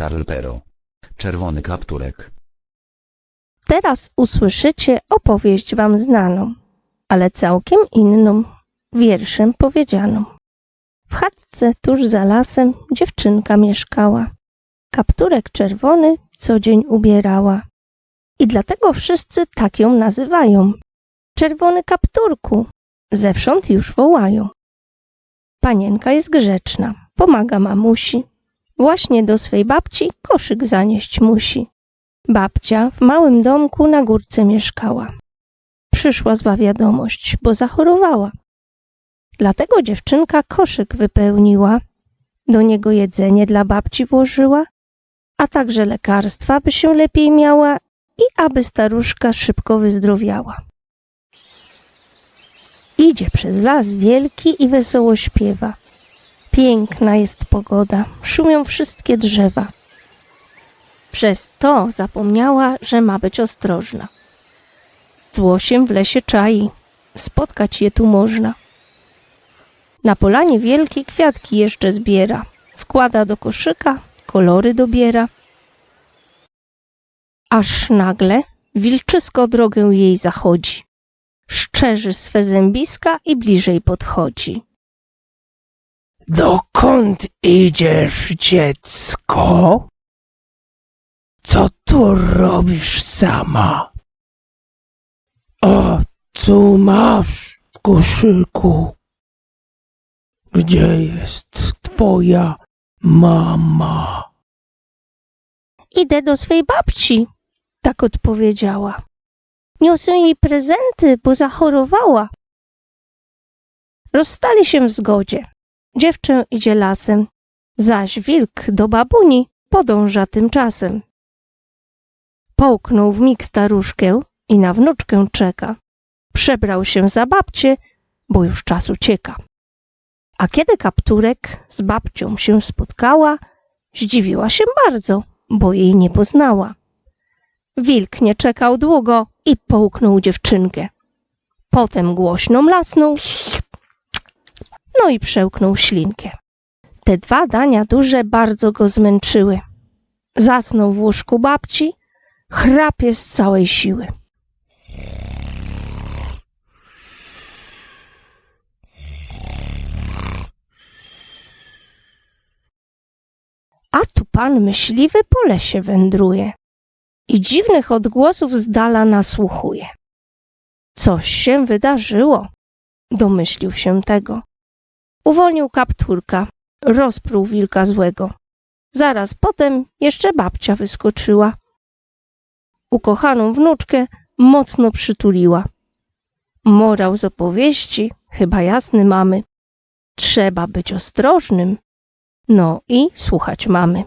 Charles Pero. Czerwony kapturek. Teraz usłyszycie opowieść wam znaną, ale całkiem inną, wierszem powiedzianą. W chatce tuż za lasem dziewczynka mieszkała. Kapturek czerwony co dzień ubierała. I dlatego wszyscy tak ją nazywają. Czerwony kapturku, zewsząd już wołają. Panienka jest grzeczna, pomaga mamusi. Właśnie do swej babci koszyk zanieść musi. Babcia w małym domku na górce mieszkała. Przyszła zła wiadomość, bo zachorowała. Dlatego dziewczynka koszyk wypełniła, do niego jedzenie dla babci włożyła, a także lekarstwa, by się lepiej miała i aby staruszka szybko wyzdrowiała. Idzie przez las wielki i wesoło śpiewa. Piękna jest pogoda, szumią wszystkie drzewa. Przez to zapomniała, że ma być ostrożna. Zło się w lesie czai, spotkać je tu można. Na polanie wielkiej kwiatki jeszcze zbiera, wkłada do koszyka, kolory dobiera. Aż nagle wilczysko drogę jej zachodzi. Szczerzy swe zębiska i bliżej podchodzi. Dokąd idziesz, dziecko? Co tu robisz sama? A co masz w koszyku? Gdzie jest twoja mama? Idę do swej babci, tak odpowiedziała. Niosę jej prezenty, bo zachorowała. Rozstali się w zgodzie. Dziewczę idzie lasem, zaś wilk do babuni podąża tymczasem. Połknął w mig staruszkę i na wnuczkę czeka. Przebrał się za babcię, bo już czas ucieka. A kiedy kapturek z babcią się spotkała, zdziwiła się bardzo, bo jej nie poznała. Wilk nie czekał długo i połknął dziewczynkę. Potem głośno mlasnął, no i przełknął ślinkę. Te dwa dania duże bardzo go zmęczyły. Zasnął w łóżku babci, chrapie z całej siły. A tu pan myśliwy po lesie wędruje i dziwnych odgłosów z dala nasłuchuje. Coś się wydarzyło, domyślił się tego. Uwolnił kapturka, rozpruł wilka złego. Zaraz potem jeszcze babcia wyskoczyła. Ukochaną wnuczkę mocno przytuliła. Morał z opowieści chyba jasny mamy. Trzeba być ostrożnym. No i słuchać mamy.